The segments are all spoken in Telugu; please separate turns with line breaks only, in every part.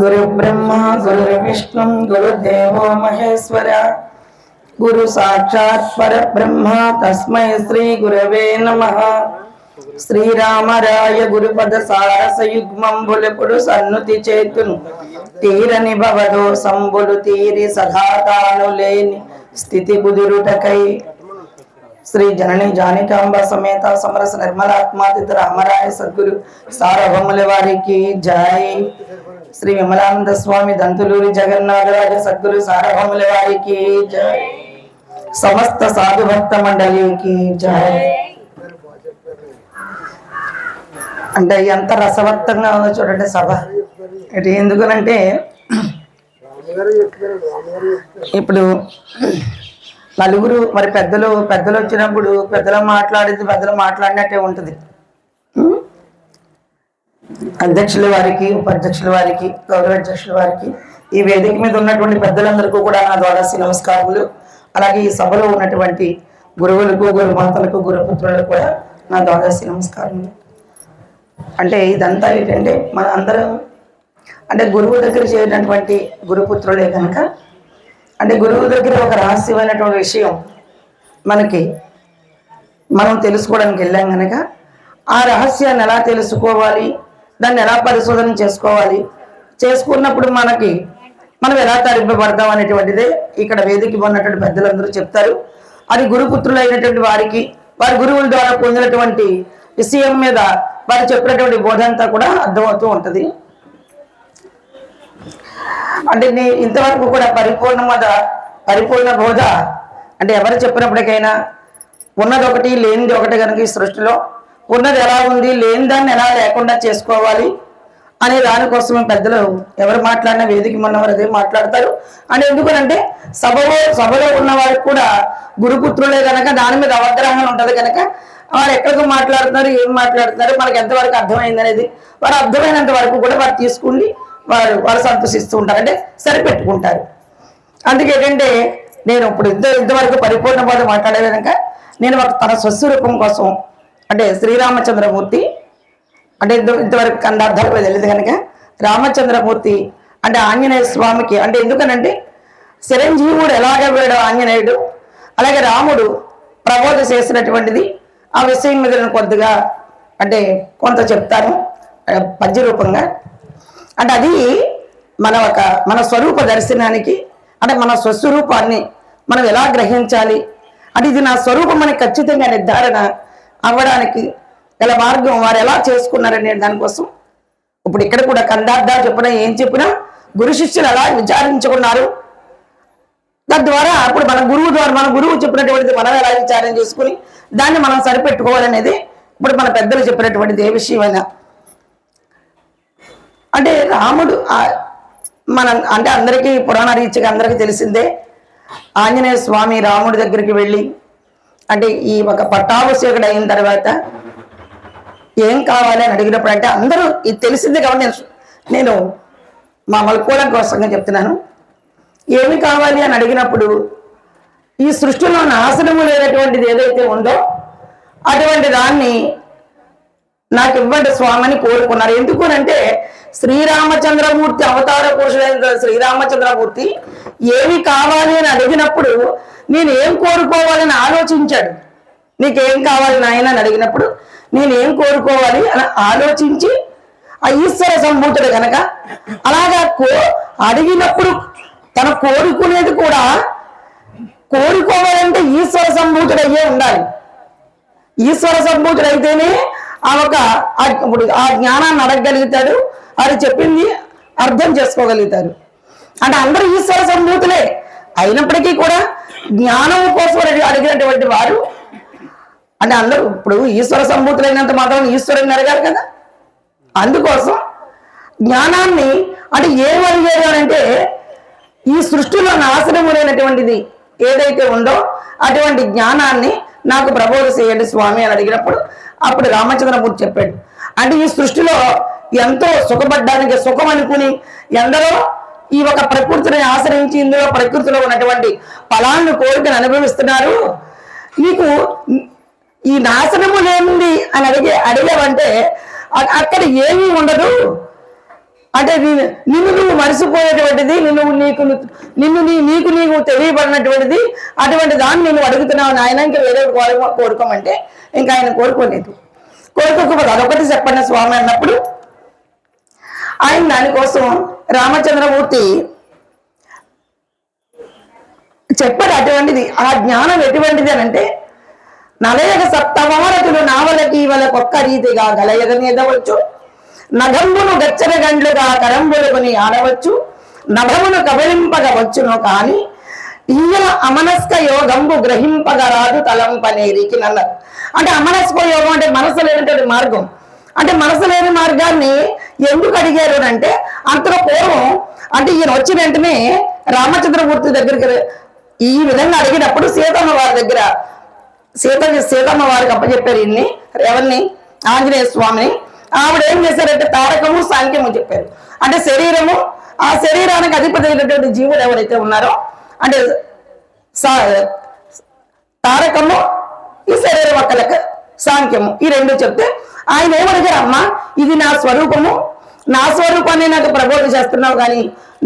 గురు గురు బ్రహ్మ విష్ణు गुरुब्रह्मा गुरुर्विष्णुं गुरुदेवो महेश्वर गुरु साक्षात् परब्रह्मा శ్రీ श्रीगुरवे नमः శ్రీరామరాయ గురుపద సారసయుగ్మంబుల పుడు సన్నుతి చేతును తీరని భవదో సంబులు తీరి సదాతాను లేని స్థితి బుదురుటకై శ్రీ జనని జానికాంబ సమేత సమరస నిర్మలాత్మాతిథి రామరాయ సద్గురు సార్వభౌముల వారికి జై శ్రీ విమలానంద స్వామి దంతులూరి జగన్నాథరాజ సద్గురు సార్వభౌముల వారికి జై సమస్త సాధుభక్త మండలికి అంటే ఎంత రసవత్తంగా ఉందో చూడండి సభ అంటే ఎందుకనంటే ఇప్పుడు నలుగురు మరి పెద్దలు పెద్దలు వచ్చినప్పుడు పెద్దలు మాట్లాడేది పెద్దలు మాట్లాడినట్టే ఉంటుంది అధ్యక్షుల వారికి ఉపాధ్యక్షుల వారికి గౌరవ అధ్యక్షుల వారికి ఈ వేదిక మీద ఉన్నటువంటి పెద్దలందరికీ కూడా నా ద్వారాసి నమస్కారములు అలాగే ఈ సభలో ఉన్నటువంటి గురువులకు గురుమాతలకు గురుపుత్రులకు కూడా నా ద్వారాసి నమస్కారములు అంటే ఇదంతా ఏంటంటే మన అందరం అంటే గురువు దగ్గర చేరినటువంటి గురుపుత్రులే కనుక అంటే గురువు దగ్గర ఒక రహస్యమైనటువంటి విషయం మనకి మనం తెలుసుకోవడానికి వెళ్ళాం కనుక ఆ రహస్యాన్ని ఎలా తెలుసుకోవాలి దాన్ని ఎలా పరిశోధన చేసుకోవాలి చేసుకున్నప్పుడు మనకి మనం ఎలా తరింపబడతాం అనేటువంటిదే ఇక్కడ వేదిక ఉన్నటువంటి పెద్దలందరూ చెప్తారు అది గురుపుత్రులైనటువంటి వారికి వారి గురువుల ద్వారా పొందినటువంటి విషయం మీద వారు చెప్పినటువంటి బోధ అంతా కూడా అర్థమవుతూ ఉంటుంది అంటే నీ ఇంతవరకు కూడా పరిపూర్ణ మీద పరిపూర్ణ బోధ అంటే ఎవరు చెప్పినప్పటికైనా ఉన్నదొకటి లేనిది ఒకటి కనుక ఈ సృష్టిలో ఉన్నది ఎలా ఉంది లేని దాన్ని ఎలా లేకుండా చేసుకోవాలి అనే దానికోసం పెద్దలు ఎవరు మాట్లాడినా వేదిక ఉన్నవారు అదే మాట్లాడతారు అని ఎందుకనంటే సభలో సభలో ఉన్న వారికి కూడా గురుపుత్రులే కనుక దాని మీద అవగ్రహం ఉంటుంది కనుక వారు ఎక్కడికి మాట్లాడుతున్నారు ఏం మాట్లాడుతున్నారు మనకి ఎంతవరకు అర్థమైంది అనేది వారు అర్థమైనంత వరకు కూడా వారు తీసుకుని వారు వారు సంతోషిస్తూ ఉంటారు అంటే సరిపెట్టుకుంటారు అందుకే నేను ఇప్పుడు ఇంత ఇంతవరకు పరిపూర్ణ పాటు మాట్లాడే కనుక నేను ఒక తన స్వస్వరూపం కోసం అంటే శ్రీరామచంద్రమూర్తి అంటే ఇంతవరకు కందార్థాలు తెలియదు కనుక రామచంద్రమూర్తి అంటే ఆంజనేయ స్వామికి అంటే ఎందుకనంటే చిరంజీవుడు ఎలాగ వేడు ఆంజనేయుడు అలాగే రాముడు ప్రబోధ చేసినటువంటిది ఆ విషయం మీద నేను కొద్దిగా అంటే కొంత చెప్తాను పద్య రూపంగా అంటే అది మన ఒక మన స్వరూప దర్శనానికి అంటే మన స్వస్వరూపాన్ని మనం ఎలా గ్రహించాలి అంటే ఇది నా స్వరూపం అని ఖచ్చితంగా నిర్ధారణ అవ్వడానికి గల మార్గం వారు ఎలా చేసుకున్నారనే దానికోసం ఇప్పుడు ఇక్కడ కూడా కందార్థాలు చెప్పినా ఏం చెప్పినా గురు శిష్యులు ఎలా విచారించుకున్నారు తద్వారా అప్పుడు మన గురువు ద్వారా మన గురువు చెప్పినటువంటిది మనం ఎలా విచారం చేసుకుని దాన్ని మనం సరిపెట్టుకోవాలనేది ఇప్పుడు మన పెద్దలు చెప్పినటువంటిది ఏ విషయమైనా అంటే రాముడు మన అంటే అందరికీ పురాణ రీతిగా అందరికీ తెలిసిందే ఆంజనేయ స్వామి రాముడి దగ్గరికి వెళ్ళి అంటే ఈ ఒక పట్టాభిషేకుడు అయిన తర్వాత ఏం కావాలి అని అడిగినప్పుడు అంటే అందరూ ఇది తెలిసింది కాబట్టి నేను నేను మా మలుకోవడం కోసంగా చెప్తున్నాను ఏమి కావాలి అని అడిగినప్పుడు ఈ సృష్టిలో నాశనము లేనటువంటిది ఏదైతే ఉందో అటువంటి దాన్ని నాకు ఇవ్వండి స్వామిని కోరుకున్నారు ఎందుకు అంటే శ్రీరామచంద్రమూర్తి అవతార పురుషుడైన శ్రీరామచంద్రమూర్తి ఏమి కావాలి అని అడిగినప్పుడు నేను ఏం కోరుకోవాలని ఆలోచించాడు నీకేం కావాలి నాయన అని అడిగినప్పుడు నేనేం కోరుకోవాలి అని ఆలోచించి ఆ ఈశ్వర సంభూతుడు గనక అలాగా కో అడిగినప్పుడు తన కోరుకునేది కూడా కోరుకోవాలంటే ఈశ్వర సంభూతుడు అయ్యే ఉండాలి ఈశ్వర సంభూతుడు అయితేనే ఆ ఒక ఇప్పుడు ఆ జ్ఞానాన్ని అడగగలుగుతాడు వారు చెప్పింది అర్థం చేసుకోగలుగుతారు అంటే అందరూ ఈశ్వర సంభూతులే అయినప్పటికీ కూడా జ్ఞానం కోసం అడిగినటువంటి వారు అంటే అందరూ ఇప్పుడు ఈశ్వర సంభూతులైనంత మాత్రం ఈశ్వరుని అడగారు కదా అందుకోసం జ్ఞానాన్ని అంటే ఏం అడిగారు అంటే ఈ సృష్టిలో నాశనములైనటువంటిది లేనటువంటిది ఏదైతే ఉందో అటువంటి జ్ఞానాన్ని నాకు ప్రబోధ చేయండి స్వామి అని అడిగినప్పుడు అప్పుడు రామచంద్రమూర్తి చెప్పాడు అంటే ఈ సృష్టిలో ఎంతో సుఖపడ్డానికి సుఖం అనుకుని ఎందరో ఈ ఒక ప్రకృతిని ఆశ్రయించి ఇందులో ప్రకృతిలో ఉన్నటువంటి ఫలాలను కోరికను అనుభవిస్తున్నారు నీకు ఈ నాశనము లేనిది అని అడిగే అడిగావంటే అక్కడ ఏమీ ఉండదు అంటే నిన్ను నువ్వు మరిసిపోయేటువంటిది నిన్ను నీకు నిన్ను నీ నీకు నీకు తెలియబడినటువంటిది అటువంటి దాన్ని నువ్వు అడుగుతున్నావు ఆయన ఇంకా వేరే కోరుకోమంటే ఇంకా ఆయన కోరుకోలేదు కోరుకోకపోతే అదొకటి చెప్పండి స్వామి అన్నప్పుడు ఆయన దానికోసం రామచంద్రమూర్తి చెప్పడు అటువంటిది ఆ జ్ఞానం ఎటువంటిది అని అంటే నలయగ సప్తవారతులు నావలకి కొక్క రీతిగా గలయగ గలయగనేదవచ్చు నగంబును గచ్చర గండ్లుగా కరంబులుకొని ఆడవచ్చు నభమును కబలింపగవచ్చును కానీ ఈయన అమనస్క యోగంబు గ్రహింపగరాదు తలంపనేరికి నన్నారు అంటే అమనస్క యోగం అంటే మనసు లేనటువంటి మార్గం అంటే మనసు లేని మార్గాన్ని ఎందుకు అడిగారు అంటే అంతలో పూర్వం అంటే ఈయన వచ్చిన వెంటనే రామచంద్రమూర్తి దగ్గరికి ఈ విధంగా అడిగినప్పుడు సీతమ్మ వారి దగ్గర సీత సీతమ్మ వారికి అప్పచెప్పారు ఈయన్ని రేవల్ని ఆంజనేయ స్వామిని ఆవిడ ఏం చేశారంటే తారకము సాంఖ్యము చెప్పారు అంటే శరీరము ఆ శరీరానికి అధిపతి అయినటువంటి జీవుడు ఎవరైతే ఉన్నారో అంటే తారకము ఈ శరీరం ఒక్కలకు సాంఖ్యము ఈ రెండు చెప్తే ఆయన అమ్మ ఇది నా స్వరూపము నా స్వరూపాన్ని నాకు ప్రబోధ చేస్తున్నావు కానీ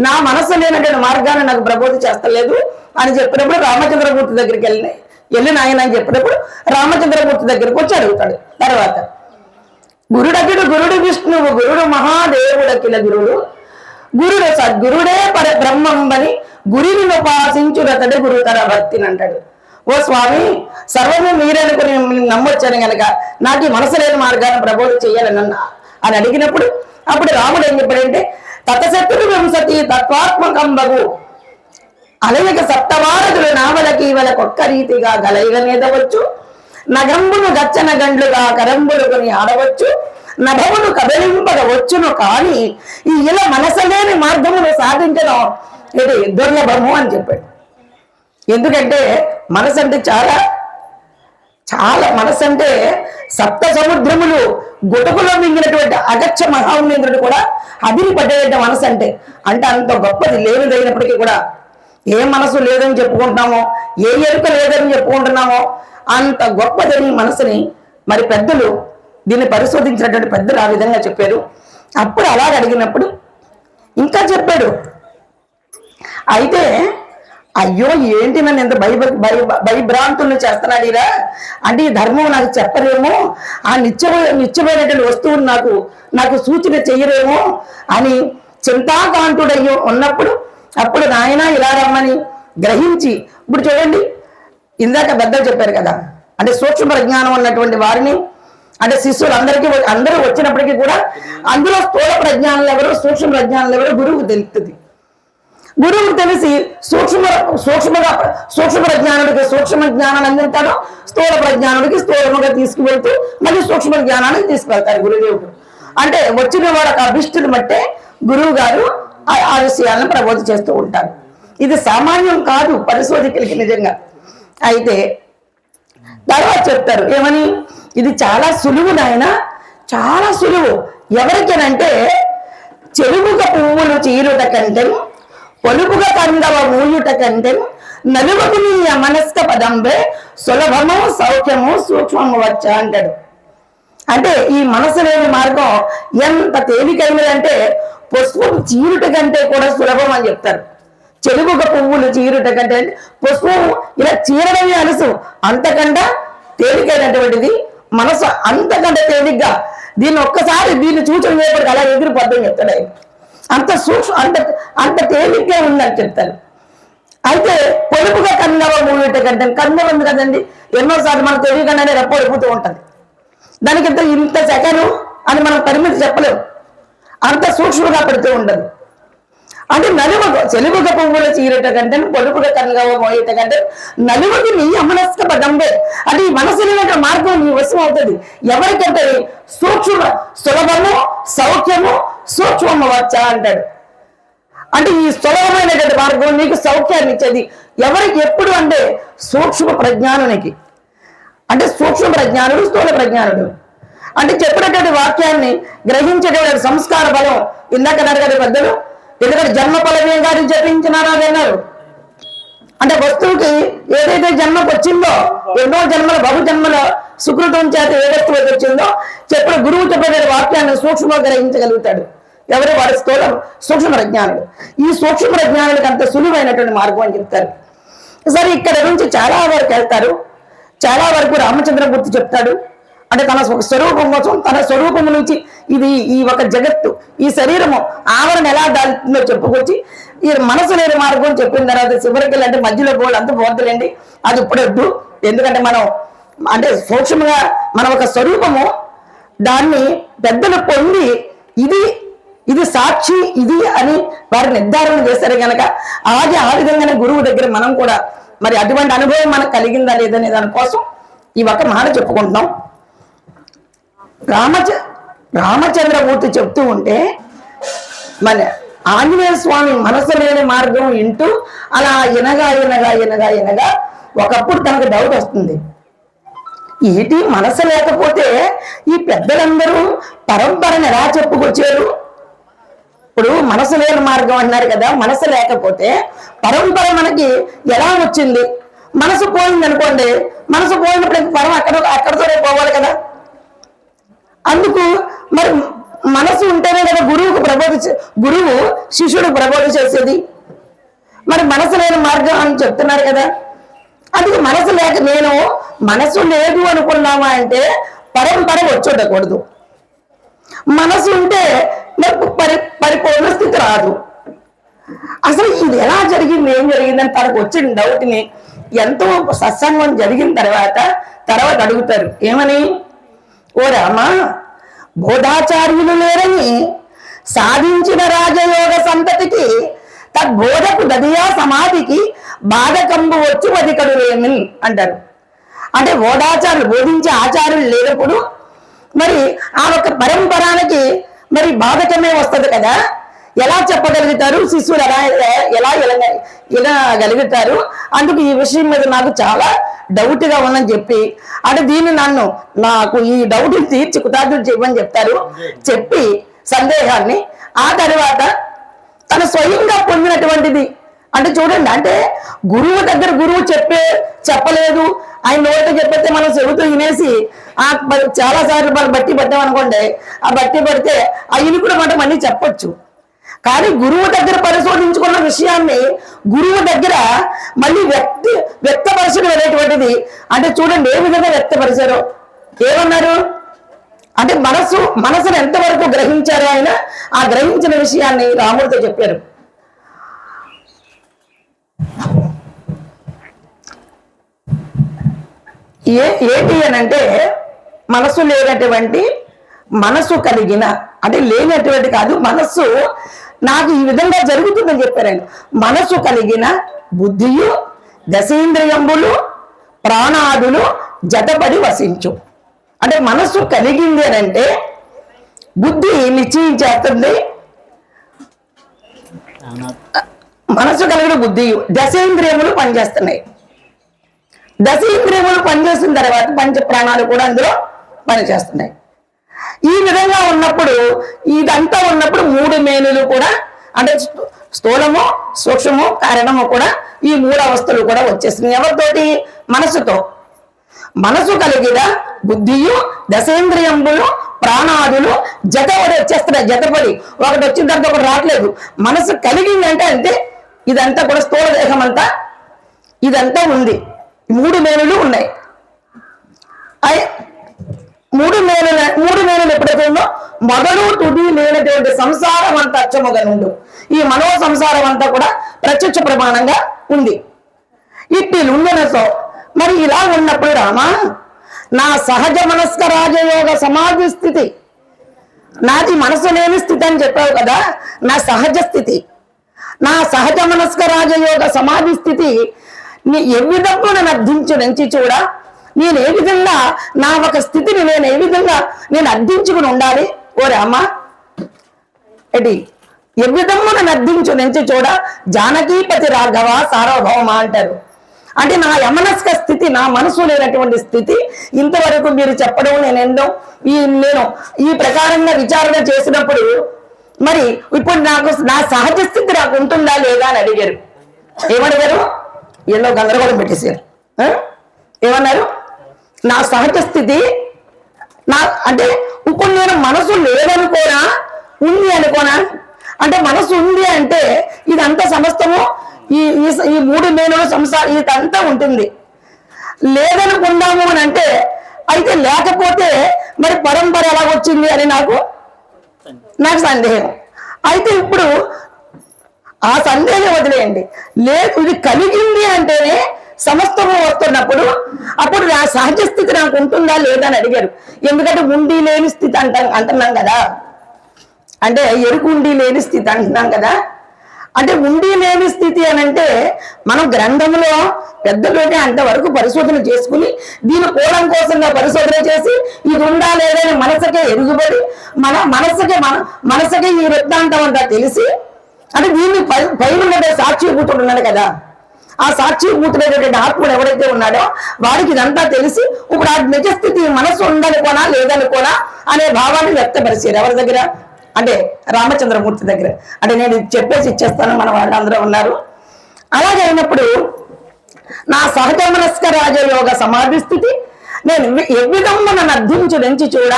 నా మనస్సు లేనటువంటి మార్గాన్ని నాకు ప్రబోధ చేస్తలేదు అని చెప్పినప్పుడు రామచంద్రమూర్తి దగ్గరికి వెళ్ళిన వెళ్ళిన నాయన అని చెప్పినప్పుడు రామచంద్రమూర్తి దగ్గరకు వచ్చి అడుగుతాడు తర్వాత గురుడకుడు గురుడు విష్ణువు గురుడు మహాదేవుడకిన గురుడు గురుడు సద్గురుడే పర బ్రహ్మం అని గురిని ఉపాసించురతడే గురుతర భక్తిని అంటాడు ఓ స్వామి సర్వము మీరనుకుని నమ్మొచ్చాను గనక నాకు ఈ మనసు లేని మార్గాన్ని ప్రబోధ చేయాలని అని అడిగినప్పుడు అప్పుడు రాముడు ఏం చెప్పాడంటే తతశత్రు వింశతి తత్వాత్మకం బగు అలయక నామలకి వల కొక్క రీతిగా వచ్చు నగంబును గచ్చన గండ్లుగా కరంబులు కొని ఆడవచ్చు నభమును కదలింపడవచ్చును కానీ ఈ ఇలా మనసలేని మార్గమును సాధించడం ఇది దుర్లభము అని చెప్పాడు ఎందుకంటే మనసు అంటే చాలా చాలా మనసు అంటే సప్త సముద్రములు గుటకులో మింగినటువంటి అగచ్చ మహామునేంద్రుడు కూడా అదిరి పట్టేట మనసు అంటే అంటే అంత గొప్పది లేనిదైనప్పటికీ కూడా ఏ మనసు లేదని చెప్పుకుంటున్నామో ఏ ఎరుక లేదని చెప్పుకుంటున్నామో అంత గొప్పదని మనసుని మరి పెద్దలు దీన్ని పరిశోధించినటువంటి పెద్దలు ఆ విధంగా చెప్పారు అప్పుడు అలా అడిగినప్పుడు ఇంకా చెప్పాడు అయితే అయ్యో ఏంటి నన్ను ఎంత భయ భయ భయభ్రాంతులను చేస్తున్నాడు ఇలా అంటే ఈ ధర్మం నాకు చెప్పరేమో ఆ నిత్య నిత్యమైనటువంటి వస్తువులు నాకు నాకు సూచన చేయరేమో అని చింతాకాంతుడయ్యో ఉన్నప్పుడు అప్పుడు నాయన ఇలా రమ్మని గ్రహించి ఇప్పుడు చూడండి ఇందాక పెద్దలు చెప్పారు కదా అంటే సూక్ష్మ ప్రజ్ఞానం ఉన్నటువంటి వారిని అంటే శిష్యులు అందరికీ అందరూ వచ్చినప్పటికీ కూడా అందులో స్థూల ప్రజ్ఞానం ఎవరు సూక్ష్మ ప్రజ్ఞానం ఎవరు గురువుకు తెలుస్తుంది గురువుకు తెలిసి సూక్ష్మ సూక్ష్మగా సూక్ష్మ ప్రజ్ఞానుడికి సూక్ష్మ జ్ఞానాన్ని అందించాడు స్థూల ప్రజ్ఞానుడికి స్థూలముగా తీసుకువెళ్తూ మళ్ళీ సూక్ష్మ జ్ఞానాన్ని తీసుకువెళ్తారు గురుదేవుడు అంటే వచ్చిన వాడు ఒక అభిష్టుని బట్టే గురువు గారు ఆ విషయాలను ప్రబోధ చేస్తూ ఉంటారు ఇది సామాన్యం కాదు పరిశోధకులకి నిజంగా అయితే తర్వాత చెప్తారు ఏమని ఇది చాలా సులువు నాయన చాలా సులువు ఎవరికేనంటే చెరువుక పువ్వులు చీరుట కంటే పొలుపుగ కందవ ఊయుట కంటే నలుగుకు మనస్క పదంబే సులభము సౌఖ్యము సూక్ష్మము వచ్చ అంటాడు అంటే ఈ మనసు లేని మార్గం ఎంత తేలికైనదంటే పుష్పం చీరుట కంటే కూడా సులభం అని చెప్తారు చెలుగుక పువ్వులు చీరుట కంటే పుష్పం ఇలా చీరడమే అలసు అంతకంటే తేలికైనటువంటిది మనసు అంతకంటే తేలిగ్గా దీన్ని ఒక్కసారి దీన్ని చూచడం చేపటికి అలా ఎగిరిపోద్దని చెప్తాడు అంత సూక్ష్మ అంత అంత తేలిగ్గా ఉందని చెప్తారు అయితే పొలుపుగా కన్నవ మూవేట కంటే కన్నవ ఉంది కదండి ఎన్నోసార్లు మనకు తెలియకుండానే రెప్పడిపోతూ ఉంటుంది దానికి ఇంత ఇంత సెకను అని మనం పరిమితి చెప్పలేము అంత సూక్ష్మంగా పెడుతూ ఉండదు అంటే నలువ చెలువుగ పువ్వుల చీరట కంటే పొలుపుగా కన్నుగా మోయట కంటే నలువకి నీ అమనస్క పదంబే అది ఈ మనసులో మార్గం నీ వశం అవుతుంది ఎవరికంటే సూక్ష్మ సులభము సౌఖ్యము సూక్ష్మవచ్చ అంటాడు అంటే ఈ స్థూలమైనటువంటి మార్గం నీకు సౌఖ్యాన్ని ఇచ్చేది ఎవరికి ఎప్పుడు అంటే సూక్ష్మ ప్రజ్ఞానునికి అంటే సూక్ష్మ ప్రజ్ఞానుడు స్థూల ప్రజ్ఞానుడు అంటే చెప్పినటువంటి వాక్యాన్ని గ్రహించేటువంటి సంస్కార బలం ఇందాక అడిగారు పెద్దలు ఎందుకంటే జన్మ ఫలమేం గారు జపించినారా అది అన్నారు అంటే వస్తువుకి ఏదైతే జన్మకు వచ్చిందో ఎన్నో జన్మల బహు జన్మల సుకృతం చేత ఏ వస్తువు వచ్చిందో చెప్పిన గురువు చెప్పిన వాక్యాన్ని సూక్ష్మంగా గ్రహించగలుగుతాడు ఎవరు వారి స్థూలం సూక్ష్మ ప్రజ్ఞానులు ఈ సూక్ష్మ ప్రజ్ఞానులకు అంత సులువైనటువంటి మార్గం అని చెప్తారు సరే ఇక్కడ నుంచి చాలా వరకు వెళ్తారు చాలా వరకు గుర్తు చెప్తాడు అంటే తన స్వరూపం కోసం తన స్వరూపం నుంచి ఇది ఈ ఒక జగత్తు ఈ శరీరము ఆవరణ ఎలా దాల్తుందో చెప్పుకొచ్చి ఈ మనసు లేని మార్గం చెప్పిన తర్వాత చివరికి అంటే మధ్యలో పోలు అంత పోద్దులేండి అది ఇప్పుడొద్దు ఎందుకంటే మనం అంటే సూక్ష్మంగా మన ఒక స్వరూపము దాన్ని పెద్దలు పొంది ఇది ఇది సాక్షి ఇది అని వారు నిర్ధారణ చేశారు కనుక అలాగే ఆ విధంగానే గురువు దగ్గర మనం కూడా మరి అటువంటి అనుభవం మనకు కలిగిందా లేదనే దానికోసం ఈ ఒక మాట చెప్పుకుంటున్నాం రామచ రామచంద్రమూర్తి చెప్తూ ఉంటే మన ఆంజనేయ స్వామి మనసు లేని మార్గం వింటూ అలా ఎనగా ఎనగా ఎనగా ఎనగా ఒకప్పుడు తనకు డౌట్ వస్తుంది ఏటి మనసు లేకపోతే ఈ పెద్దలందరూ పరంపరను ఎలా చెప్పుకొచ్చారు ఇప్పుడు మనసు లేని మార్గం అన్నారు కదా మనసు లేకపోతే పరంపర మనకి ఎలా వచ్చింది మనసు పోయింది అనుకోండి మనసు పోయినప్పుడు పరం అక్కడ అక్కడతోనే పోవాలి కదా అందుకు మరి మనసు ఉంటేనే కదా గురువుకు ప్రబోధ గురువు శిష్యుడు ప్రబోధ చేసేది మరి మనసు లేని మార్గం అని చెప్తున్నారు కదా అందుకు మనసు లేక నేను మనసు లేదు అనుకున్నామా అంటే పరంపర వచ్చి ఉండకూడదు మనసు ఉంటే మరి పరి పరిపూర్ణ స్థితి రాదు అసలు ఇది ఎలా జరిగింది ఏం జరిగిందని తనకు వచ్చిన డౌట్ని ఎంతో సత్సంగం జరిగిన తర్వాత తర్వాత అడుగుతారు ఏమని ఓ రామా బోధాచార్యులు లేరని సాధించిన రాజయోగ సంతతికి తద్బోధకు దదియా సమాధికి బాధకంబు వచ్చు వదికడు లేమి అంటారు అంటే బోధాచారులు బోధించే ఆచార్యులు లేనప్పుడు మరి ఆ ఒక పరంపరానికి మరి బాధకమే వస్తుంది కదా ఎలా చెప్పగలుగుతారు శిశువులు ఎలా ఎలా ఎలగలుగుతారు అందుకు ఈ విషయం మీద నాకు చాలా డౌట్గా ఉందని చెప్పి అంటే దీన్ని నన్ను నాకు ఈ డౌట్ తీర్చి కుటార్థులు చేయమని చెప్తారు చెప్పి సందేహాన్ని ఆ తర్వాత తను స్వయంగా పొందినటువంటిది అంటే చూడండి అంటే గురువు దగ్గర గురువు చెప్పే చెప్పలేదు ఆయన నోట చెప్పితే మనం చెబుతూ వినేసి ఆ చాలా సార్లు మనం బట్టి అనుకోండి ఆ బట్టి పడితే అయ్యని కూడా మనం అన్నీ చెప్పొచ్చు కానీ గురువు దగ్గర పరిశోధించుకున్న విషయాన్ని గురువు దగ్గర మళ్ళీ వ్యక్తి వ్యక్తపరచడం అనేటువంటిది అంటే చూడండి ఏ విధంగా వ్యక్తపరిచారు ఏమన్నారు అంటే మనసు మనసును ఎంతవరకు గ్రహించారు ఆయన ఆ గ్రహించిన విషయాన్ని రాముడితో చెప్పారు ఏ ఏంటి అని అంటే మనసు లేనటువంటి మనసు కలిగిన అంటే లేనటువంటి కాదు మనస్సు నాకు ఈ విధంగా జరుగుతుందని చెప్పారండి మనసు కలిగిన బుద్ధియు దశేంద్రియంబులు ప్రాణాదులు జతపడి వసించు అంటే మనస్సు కలిగింది అని అంటే బుద్ధి నిశ్చయించేస్తుంది మనసు కలిగిన బుద్ధి దశేంద్రియములు పనిచేస్తున్నాయి దశ ఇంద్రియములు పనిచేసిన తర్వాత పంచ ప్రాణాలు కూడా అందులో పనిచేస్తున్నాయి ఈ విధంగా ఉన్నప్పుడు ఇదంతా ఉన్నప్పుడు మూడు మేనులు కూడా అంటే స్థూలము సూక్ష్మము కారణము కూడా ఈ మూడు అవస్థలు కూడా వచ్చేస్తుంది ఎవరితోటి మనసుతో మనసు కలిగిన బుద్ధియు దశేంద్రియంబులు ప్రాణాదులు జత ఒకటి వచ్చేస్తున్నాయి జతపడి ఒకటి వచ్చిన తర్వాత ఒకటి రావట్లేదు మనసు కలిగిందంటే అంతే ఇదంతా కూడా స్థూల దేహం అంతా ఇదంతా ఉంది మూడు నేలలు ఉన్నాయి మూడు మేలు మూడు ఎప్పుడైతే ఉందో మొదలు తుది లేనటువంటి సంసారం అంతా అచ్చమగనుండు ఈ మనో సంసారం అంతా కూడా ప్రత్యక్ష ప్రమాణంగా ఉంది ఇట్టి లుంగనతో మరి ఇలా ఉన్నప్పుడు రామా నా సహజ మనస్క రాజయోగ సమాధి స్థితి నాది మనసు లేని స్థితి అని చెప్పావు కదా నా సహజ స్థితి నా సహజ మనస్క రాజయోగ సమాధి స్థితి నీ ఏ విధంగా నన్ను నుంచి చూడ నేను ఏ విధంగా నా ఒక స్థితిని నేను ఏ విధంగా నేను అర్థించుకుని ఉండాలి ఓరే అమ్మ ఎడి ఏ విధంగా అర్థించు నుంచి చూడ జానకీపతి రాఘవ సార్వభౌమ అంటారు అంటే నా యమనస్క స్థితి నా మనసు లేనటువంటి స్థితి ఇంతవరకు మీరు చెప్పడం నేను ఎందో ఈ నేను ఈ ప్రకారంగా విచారణ చేసినప్పుడు మరి ఇప్పుడు నాకు నా సహజ స్థితి నాకు ఉంటుందా లేదా అని అడిగారు ఏమడిగారు ఎన్నో గందరగోళం పెట్టేశారు ఏమన్నారు నా సహజ స్థితి నా అంటే ఇంకొన్ని నేను మనసు లేదనుకోనా ఉంది అనుకోనా అంటే మనసు ఉంది అంటే ఇదంతా సమస్తము ఈ ఈ మూడు నేను సంసారం ఇదంతా ఉంటుంది లేదనుకున్నాము అని అంటే అయితే లేకపోతే మరి పరంపర ఎలా వచ్చింది అని నాకు నాకు సందేహం అయితే ఇప్పుడు ఆ సందేహం వదిలేయండి లేదు ఇది కలిగింది అంటేనే సమస్తము వస్తున్నప్పుడు అప్పుడు నా సహజ స్థితి నాకు ఉంటుందా లేదా అని అడిగారు ఎందుకంటే ఉండి లేని స్థితి అంట అంటున్నాం కదా అంటే ఎరుకు ఉండి లేని స్థితి అంటున్నాం కదా అంటే ఉండి లేని స్థితి అని అంటే మనం గ్రంథంలో పెద్దలోనే అంతవరకు పరిశోధన చేసుకుని దీని కోణం కోసంగా పరిశోధన చేసి ఇది ఉందా లేదని మనసుకే ఎరుగుబడి మన మనసుకే మన మనసుకే ఈ వృత్తాంతం అంతా తెలిసి అంటే దీన్ని పై పైన సాక్షి సాక్షిభూతుడు ఉన్నాడు కదా ఆ సాక్షిభూతుడైనటువంటి ఆత్ముడు ఎవడైతే ఉన్నాడో వాడికి ఇదంతా తెలిసి ఇప్పుడు ఆ నిజస్థితి మనసు ఉందనుకోనా లేదనుకోనా అనే భావాన్ని వ్యక్తపరిచారు ఎవరి దగ్గర అంటే రామచంద్రమూర్తి దగ్గర అంటే నేను చెప్పేసి ఇచ్చేస్తాను మన వాళ్ళందరూ ఉన్నారు అలాగే అయినప్పుడు నా సహజ మనస్క రాజయోగ సమాధి స్థితి నేను ఎవ్విధమ్మ నన్ను నుంచి చూడ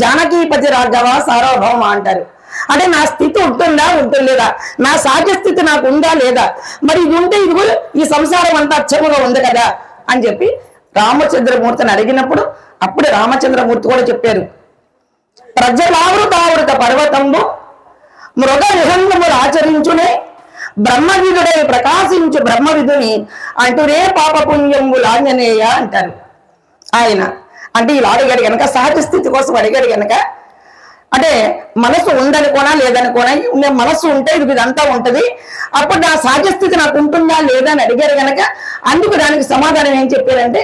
జానకీపతి రాఘవ సార్వభౌమ అంటారు అంటే నా స్థితి ఉంటుందా ఉంటుందా నా సహజ స్థితి నాకు ఉందా లేదా మరి ఇది ఉంటే ఇదిగో ఈ సంసారం అంతా అచ్చముగా ఉంది కదా అని చెప్పి రామచంద్రమూర్తిని అడిగినప్పుడు అప్పుడే రామచంద్రమూర్తి కూడా చెప్పారు ప్రజలావృతావృత పర్వతము మృగ విహంగములు ఆచరించునే బ్రహ్మవిధుడై ప్రకాశించు బ్రహ్మవిధుని రే పాపపుణ్యంబులు ఆంజనేయ అంటారు ఆయన అంటే ఈ అడిగాడు కనుక సహజ స్థితి కోసం అడిగాడు కనుక అంటే మనసు ఉందనుకోనా లేదనుకోనా ఉండే మనసు ఉంటే ఇది ఇదంతా ఉంటుంది అప్పుడు నా సహజస్థితి నాకు ఉంటుందా లేదా అని అడిగారు కనుక అందుకు దానికి సమాధానం ఏం చెప్పారంటే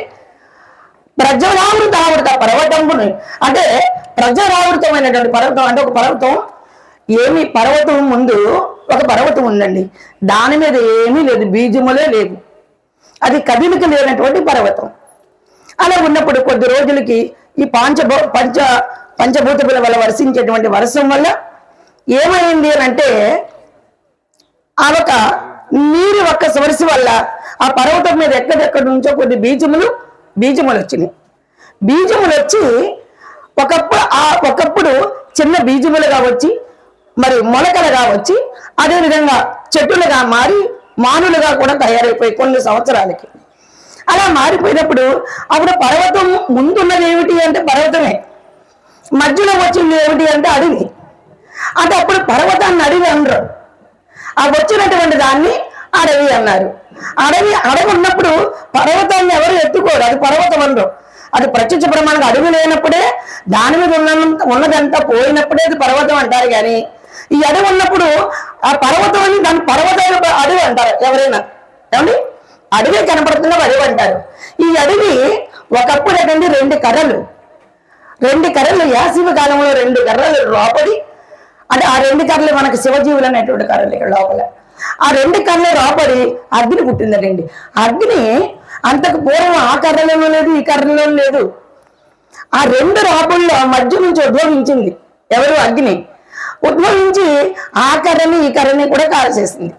ప్రజ్వరావృత ఆవృత పర్వతంబుని అంటే ప్రజ్వరావృతమైనటువంటి పర్వతం అంటే ఒక పర్వతం ఏమి పర్వతం ముందు ఒక పర్వతం ఉందండి దాని మీద ఏమీ లేదు బీజములే లేదు అది కదిలికి లేనటువంటి పర్వతం అలా ఉన్నప్పుడు కొద్ది రోజులకి ఈ పాంచ పంచ పంచభూతముల వల్ల వర్షించేటువంటి వర్షం వల్ల ఏమైంది అని అంటే ఒక నీరు ఒక్క సొరసి వల్ల ఆ పర్వతం మీద ఎక్కడెక్కడ నుంచో కొన్ని బీజములు బీజములు వచ్చినాయి బీజములు వచ్చి ఒకప్పుడు ఆ ఒకప్పుడు చిన్న బీజములుగా వచ్చి మరి మొలకలుగా వచ్చి అదేవిధంగా చెట్టులుగా మారి మానులుగా కూడా తయారైపోయి కొన్ని సంవత్సరాలకి అలా మారిపోయినప్పుడు అప్పుడు పర్వతం ముందున్నది ఏమిటి అంటే పర్వతమే మధ్యలో వచ్చింది ఏమిటి అంటే అడవి అంటే అప్పుడు పర్వతాన్ని అడవి అనరు ఆ వచ్చినటువంటి దాన్ని అడవి అన్నారు అడవి అడవి ఉన్నప్పుడు పర్వతాన్ని ఎవరు ఎత్తుకోరు అది పర్వతం అనరు అది ప్రత్యక్ష ప్రమాణం అడవి లేనప్పుడే దాని మీద ఉన్న ఉన్నదంతా పోయినప్పుడే అది పర్వతం అంటారు కానీ ఈ అడవి ఉన్నప్పుడు ఆ పర్వతం అని దాని పర్వతం అడవి అంటారు ఎవరైనా ఏమండి అడవి కనపడుతున్న అడవి అంటారు ఈ అడవి ఒకప్పుడు ఏంటంటే రెండు కర్రలు రెండు కర్రలు యాసీవ కాలంలో రెండు కర్రలు లోపడి అంటే ఆ రెండు కర్రలు మనకు శివజీవులు అనేటువంటి కర్రలు ఇక్కడ లోపల ఆ రెండు కర్రలు లోపడి అగ్ని పుట్టిందండి అగ్ని అంతకు పూర్వం ఆ కర్రలోనూ లేదు ఈ కర్రలోనూ లేదు ఆ రెండు రాబుల్లో మధ్య నుంచి ఉద్భవించింది ఎవరు అగ్ని ఉద్భవించి ఆ కర్రని ఈ కర్రని కూడా కాల్చేసింది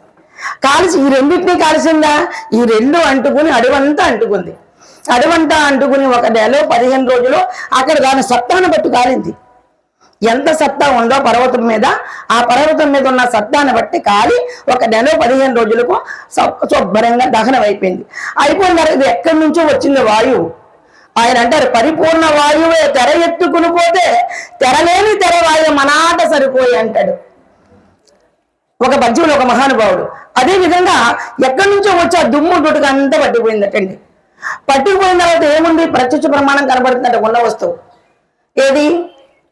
కాల్చి ఈ రెండింటినీ కాల్చిందా ఈ రెండు అంటుకుని అడవంతా అంటుకుంది అడవంట అంటుకుని ఒక నెలలో పదిహేను రోజులు అక్కడ దాని సత్తాను బట్టి కాలింది ఎంత సత్తా ఉందో పర్వతం మీద ఆ పర్వతం మీద ఉన్న సత్తాను బట్టి కాలి ఒక నెల పదిహేను రోజులకు శుభ్రంగా దహనం అయిపోయింది అయిపోయినారు ఇది ఎక్కడి నుంచో వచ్చింది వాయువు ఆయన అంటారు పరిపూర్ణ వాయువే తెర ఎత్తుకుని పోతే తెరలేని తెర వాయువు మనాట సరిపోయి అంటాడు ఒక పద్యంలో ఒక మహానుభావుడు అదేవిధంగా ఎక్కడి నుంచో వచ్చి ఆ దుమ్ము దుటుకు అంతా పట్టిపోయిందటండి పట్టుకుపోయిన తర్వాత ఏముంది ప్రత్యక్ష ప్రమాణం కనబడుతుందంటే ఉన్న వస్తువు ఏది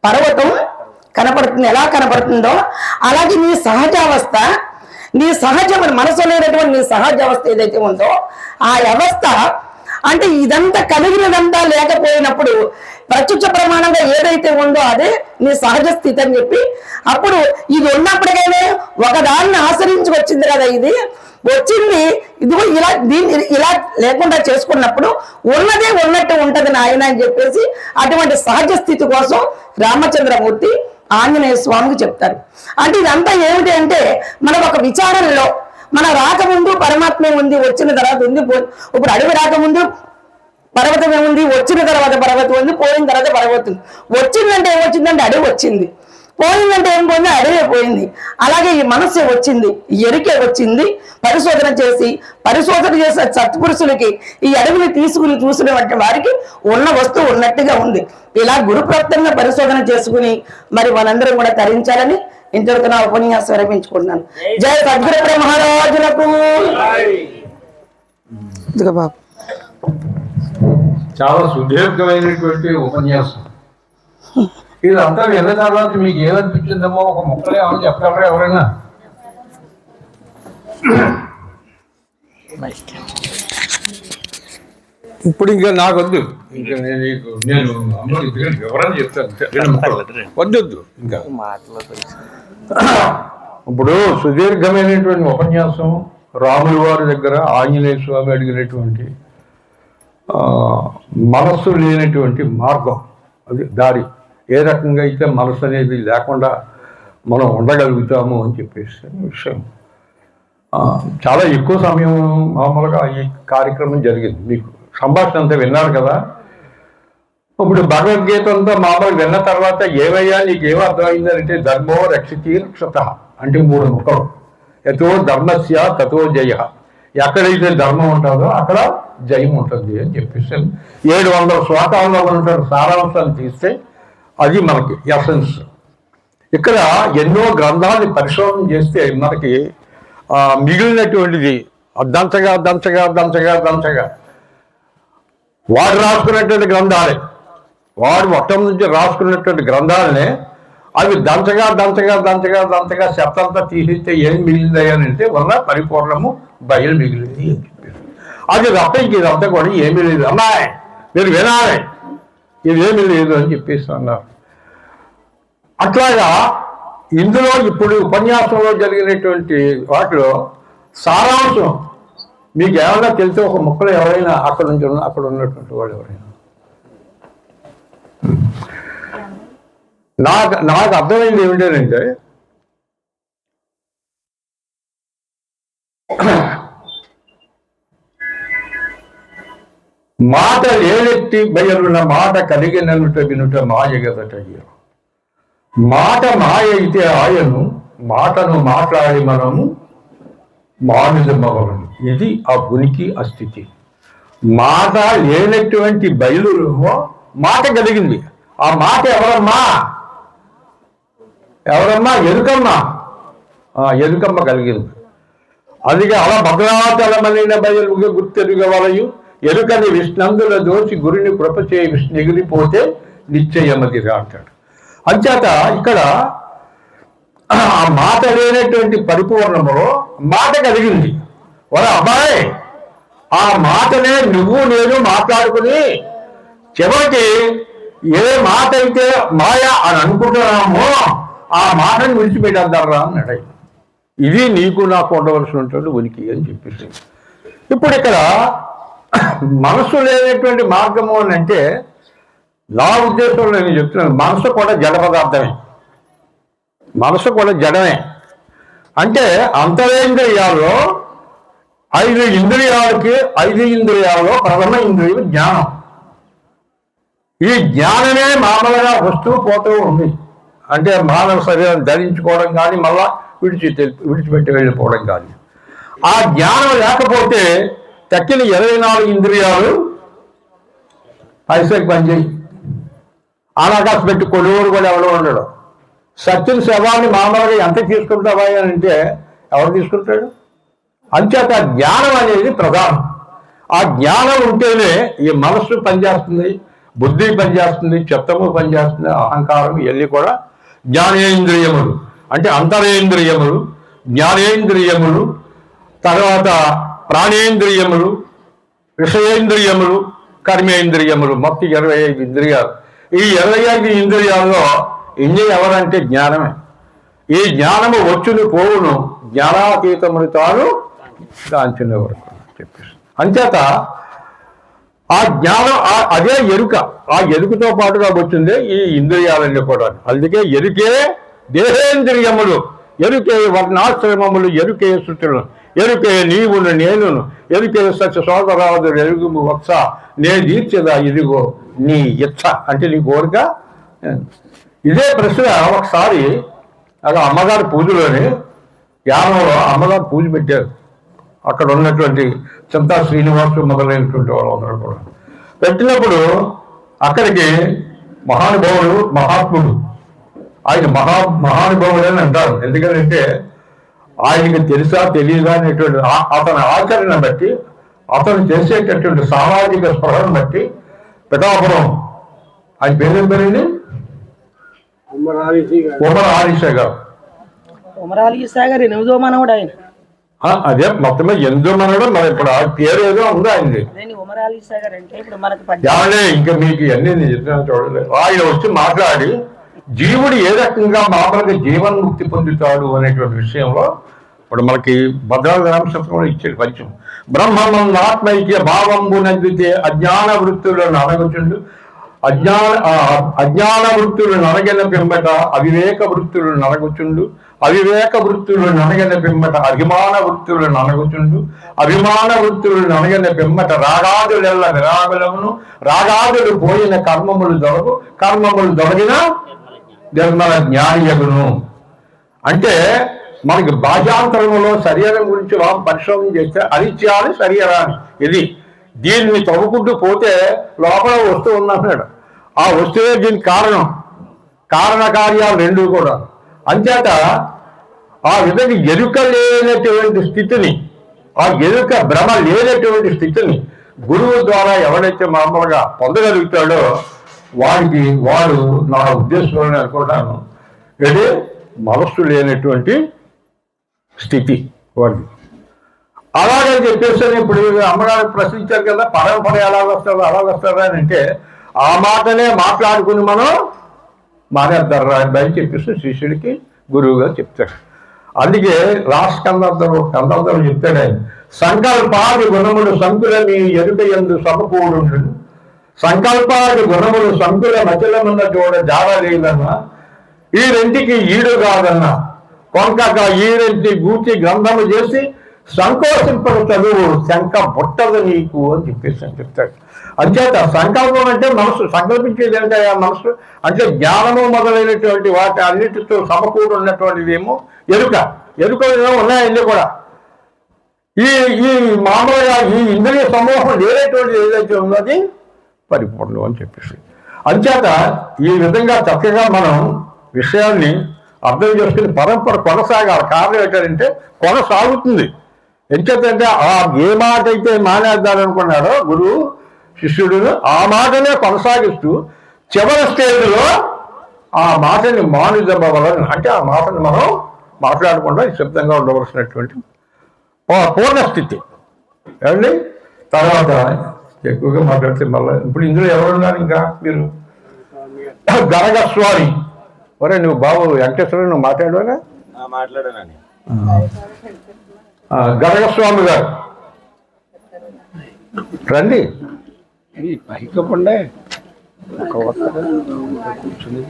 పర్వతం కనపడుతుంది ఎలా కనపడుతుందో అలాగే నీ సహజావస్థ నీ సహజ మనసు లేనటువంటి నీ సహజావస్థ ఏదైతే ఉందో ఆ వ్యవస్థ అంటే ఇదంతా కలిగినదంతా లేకపోయినప్పుడు ప్రత్యక్ష ప్రమాణంగా ఏదైతే ఉందో అదే నీ సహజ స్థితి అని చెప్పి అప్పుడు ఇది ఉన్నప్పటికైనా ఒకదాన్ని వచ్చింది కదా ఇది వచ్చింది ఇదిగో ఇలా దీన్ని ఇలా లేకుండా చేసుకున్నప్పుడు ఉన్నదే ఉన్నట్టు ఉంటది నాయన అని చెప్పేసి అటువంటి సహజ స్థితి కోసం రామచంద్రమూర్తి ఆంజనేయ స్వామికి చెప్తారు అంటే ఇదంతా ఏమిటి అంటే మనం ఒక విచారణలో మన రాకముందు పరమాత్మే ఉంది వచ్చిన తర్వాత ఉంది ఇప్పుడు అడవి రాకముందు పర్వతం ఏముంది వచ్చిన తర్వాత పర్వతం ఉంది పోయిన తర్వాత పర్వతం ఉంది వచ్చిందంటే ఏమొచ్చిందంటే అడవి వచ్చింది పోయిందంటే ఏం పోయింది అడవే పోయింది అలాగే ఈ మనస్సు వచ్చింది ఎరికే వచ్చింది పరిశోధన చేసి పరిశోధన చేసే సత్పురుషులకి ఈ అడవిని తీసుకుని చూసిన వారికి ఉన్న వస్తువు ఉన్నట్టుగా ఉంది ఇలా గురుప్రాప్తంగా పరిశోధన చేసుకుని మరి మనందరం కూడా తరించాలని ఇంతవరకు నా ఉపన్యాసం విరమించుకుంటున్నాను జయ సద్గురు మహారాజులకు
చాలా సుదీర్ఘమైనటువంటి ఉపన్యాసం వీళ్ళంతా వెళ్ళిన తర్వాత మీకు ఏమనిపించిందమ్మో ఒక ముక్కలే ఆమె చెప్పగలరా ఎవరైనా ఇప్పుడు ఇంకా నాకు వద్దు ఇంకా నేను నేను అమ్మకి చెప్తాను వద్దొద్దు ఇంకా ఇప్పుడు సుదీర్ఘమైనటువంటి ఉపన్యాసం రాములు వారి దగ్గర ఆంజనేయ స్వామి అడిగినటువంటి మనస్సు లేనటువంటి మార్గం అది దారి ఏ రకంగా అయితే మనసు అనేది లేకుండా మనం ఉండగలుగుతాము అని చెప్పేసి విషయం చాలా ఎక్కువ సమయం మామూలుగా ఈ కార్యక్రమం జరిగింది మీకు సంభాషణ అంతా విన్నారు కదా ఇప్పుడు భగవద్గీత అంతా మామూలు విన్న తర్వాత ఏమయ్యా నీకు ఏం అర్థమైందంటే ధర్మో రక్షతి రక్షత అంటే మూడు ముఖం ఎతో ధర్మస్య తతో జయ ఎక్కడైతే ధర్మం ఉంటుందో అక్కడ జయం ఉంటుంది అని చెప్పేసి ఏడు వందల శ్లోకాల్లో ఉంటారు సారాంశాలు తీస్తే అది మనకి ఎసెన్స్ ఇక్కడ ఎన్నో గ్రంథాలను పరిశోధన చేస్తే మనకి మిగిలినటువంటిది దంచగా దంచగా దంచగా దంచగా వాడు రాసుకున్నటువంటి గ్రంథాలే వాడు మొత్తం నుంచి రాసుకున్నటువంటి గ్రంథాలనే అవి దంచగా దంచగా దంచగా దంచగా శబ్దంతా తీసిస్తే ఏం అని అంటే వల్ల పరిపూర్ణము బయలు మిగిలింది అని చెప్పారు అది తప్ప ఇంక కూడా ఏమీ లేదు అమ్మాయి మీరు వినాలి ఇదేమి లేదు అని చెప్పేసి అన్నారు అట్లాగా ఇందులో ఇప్పుడు ఉపన్యాసంలో జరిగినటువంటి వాటిలో సారాంశం మీకు ఏమైనా తెలిసే ఒక మొక్కలు ఎవరైనా అక్కడ నుంచి ఉన్న అక్కడ ఉన్నటువంటి వాళ్ళు ఎవరైనా నాకు నాకు అర్థమైంది ఏమిటంటే మాట ఏలెత్తి బయలున్న మాట కలిగినట వినుట మాయ గదటయ్య మాట మాయ అయితే ఆయను మాటను మాట్లాడి మనము మానుజమవలను ఇది ఆ ఉనికి ఆ స్థితి మాట లేనటువంటి బయలు మాట కలిగింది ఆ మాట ఎవరమ్మా ఎవరమ్మా ఎదుకమ్మా ఎదుకమ్మ కలిగింది అందుకే అలా భద్రాచలమైన బయలుగా గుర్తెరుగవలయు ఎరుకని విష్ణందుల దోచి గురిని కృపచే ఎగిరిపోతే నిశ్చయమది అంటాడు అంచేత ఇక్కడ ఆ మాట లేనటువంటి పరిపూర్ణములో మాట కలిగింది వర అబ్బాయి ఆ మాటనే నువ్వు నేను మాట్లాడుకుని చివరికి ఏ మాట అయితే మాయ అని అనుకుంటున్నామో ఆ మాటను విడిచిపెట్టేద్దారా అడగ ఇది నీకు నాకు ఉండవలసి ఉనికి అని చెప్పేసి ఇప్పుడు ఇక్కడ మనసు లేనటువంటి మార్గము అని అంటే నా ఉద్దేశంలో నేను చెప్తున్నాను మనసు కూడా జడ పదార్థమే మనసు కూడా జడమే అంటే అంతరేంద్రియాల్లో ఐదు ఇంద్రియాలకి ఐదు ఇంద్రియాల్లో ప్రథమ ఇంద్రియం జ్ఞానం ఈ జ్ఞానమే మామూలుగా వస్తూ పోతూ ఉంది అంటే మానవ శరీరం ధరించుకోవడం కానీ మళ్ళా విడిచి విడిచిపెట్టి వెళ్ళిపోవడం కానీ ఆ జ్ఞానం లేకపోతే తక్కిన ఇరవై నాలుగు ఇంద్రియాలు పైసకి పనిచేయి ఆడాకాశ పెట్టి కొలువురు కూడా ఎవరో ఉండడు సత్యుని శవాన్ని మామూలుగా ఎంత తీసుకుంటావా అని అంటే ఎవరు తీసుకుంటాడు అంచేత జ్ఞానం అనేది ప్రధానం ఆ జ్ఞానం ఉంటేనే ఈ మనస్సు పనిచేస్తుంది బుద్ధి పనిచేస్తుంది చిత్తము పనిచేస్తుంది అహంకారం ఇవన్నీ కూడా జ్ఞానేంద్రియములు అంటే అంతరేంద్రియములు జ్ఞానేంద్రియములు తర్వాత ప్రాణేంద్రియములు విషయేంద్రియములు కర్మేంద్రియములు మొత్తం ఇరవై ఐదు ఇంద్రియాలు ఈ ఇరవై ఐదు ఇంద్రియాల్లో ఇంద్రియ ఎవరంటే జ్ఞానమే ఈ జ్ఞానము వచ్చును పోవును జ్ఞానాతీతములు తాను దాంచిన వరకు చెప్పేసి అంచేత ఆ జ్ఞానం అదే ఎరుక ఆ ఎరుకతో పాటుగా వచ్చింది ఈ ఇంద్రియాలన్నీ కూడా అందుకే ఎరుకే దేహేంద్రియములు ఎరుకే వర్ణాశ్రమములు ఎరుకే శృతులు ఎరుక నీవు నేను ఎరుక సత్య సోదరాదు ఎరుగు వత్స నే దీర్చదా ఇదిగో నీ ఇచ్చ అంటే నీ కోరిక ఇదే ప్రశ్న ఒకసారి అలా అమ్మగారి పూజలోని యానంలో అమ్మగారు పూజ పెట్టారు అక్కడ ఉన్నటువంటి చింతా శ్రీనివాసు మొదలైనటువంటి వాళ్ళందరూ కూడా పెట్టినప్పుడు అక్కడికి మహానుభావుడు మహాత్ముడు ఆయన మహా మహానుభావుడు అని అంటారు ఎందుకంటే ఆయనకి తెలుసా తెలియదా అనేటువంటి అతని ఆచరణ బట్టి అతను చేసేటటువంటి సామాజిక స్పృహను బట్టి పిఠాపురం ఆయన పేరు పేరండి ఉమర్ ఆలీషా గారు ఉమర్ ఆలీషా గారు ఎనిమిదో మనవడు ఆయన అదే మొత్తమే ఎందు మనడం మన ఇప్పుడు ఆ పేరు ఏదో ఉందా ఆయనది ఏమంటే ఇంకా మీకు అన్ని నేను చూడలేదు ఆయన వచ్చి మాట్లాడి జీవుడు ఏ రకంగా మామూలుగా జీవన్ముక్తి పొందుతాడు అనేటువంటి విషయంలో ఇప్పుడు మనకి భద్రాగ్రామశతంలో ఇచ్చాడు పంచం బ్రహ్మమం ఆత్మైక్య భావంబు నందితే అజ్ఞాన వృత్తులను అడగచుండు అజ్ఞాన అజ్ఞాన వృత్తులను అడగిన పిమ్మట అవివేక వృత్తులను అడగచుండు అవివేక వృత్తులను అడగిన పిమ్మట అభిమాన వృత్తులను అడగచుండు అభిమాన వృత్తులను అడగిన పిమ్మట రాగాదులెల్ల విరాగులమును రాగాదులు పోయిన కర్మములు దొరకు కర్మములు దొరకినా నిర్మల జ్ఞానియగును అంటే మనకి బాహ్యాంతరంలో శరీరం గురించి మనం పరిశోధన చేస్తే అరిత్యాలు శరీరాన్ని ఇది దీన్ని తవ్వుకుంటూ పోతే లోపల వస్తువు ఉన్నాడు ఆ వస్తువే దీనికి కారణం కారణ కార్యాలు రెండు కూడా అంచేత ఆ విధంగా ఎరుక లేనటువంటి స్థితిని ఆ ఎరుక భ్రమ లేనటువంటి స్థితిని గురువు ద్వారా ఎవరైతే మామూలుగా పొందగలుగుతాడో వాడికి వాడు నా ఉద్దేశంలోనే అనుకుంటాను అంటే మనస్సు లేనటువంటి స్థితి వాడి అలాగని చెప్పేసి ఇప్పుడు అమ్మగారు ప్రశ్నించారు కదా పరంపర ఎలా వస్తారు అలా వస్తారా అని అంటే ఆ మాటనే మాట్లాడుకుని మనం మానేద్దరు అని చెప్పేసి శిష్యుడికి గురువుగా చెప్తాడు అందుకే రాష్ట్ర కందర్ధరు కందర్ధరు చెప్తాడే సంకల్పాది గుణముడు సంకులని ఎరుక ఎందు సమకూడు సంకల్పాది గుణములు సంకుల మచలమున్న చూడ జాడలేదన్నా ఈ రెంటికి ఈడు కాదన్నా కొంకక ఈ రెంటి గూర్చి గ్రంథము చేసి సంకోచింపక చదువు శంక పుట్టదు నీకు అని చెప్పేసి అని చెప్తాడు అంచేత సంకల్పం అంటే మనసు సంకల్పించేది అంటే ఆ మనసు అంటే జ్ఞానము మొదలైనటువంటి వాటి అన్నిటితో సమకూడు ఉన్నటువంటిదేమో ఎరుక ఎరుక ఉన్నాయండి కూడా ఈ ఈ మామూలుగా ఈ ఇంద్రియ సమూహం లేనటువంటిది ఏదైతే ఉన్నది పరిపూర్ణం అని చెప్పేసి అంచేత ఈ విధంగా చక్కగా మనం విషయాన్ని అర్థం చేసుకుని పరంపర కొనసాగాలి కారణం ఏంటంటే కొనసాగుతుంది ఎంచేతంటే ఆ ఏ మాట అయితే మానేద్దామనుకున్నాడో గురువు శిష్యుడును ఆ మాటనే కొనసాగిస్తూ చివరి స్టేజ్లో ఆ మాటని మానుదవ్వాలని అంటే ఆ మాటను మనం మాట్లాడకుండా నిశ్శబ్దంగా ఉండవలసినటువంటి పూర్ణస్థితి ఏమండి తర్వాత ఎక్కువగా మాట్లాడితే మళ్ళీ ఇప్పుడు ఇందులో ఎవరు ఉన్నారు ఇంకా మీరు గరగ స్వామి ఒరే నువ్వు బాబు వెంకటేశ్వర నువ్వు మాట్లాడవాగా మాట్లాడానని గరగ స్వామి గారు రండి పైకి కూర్చుని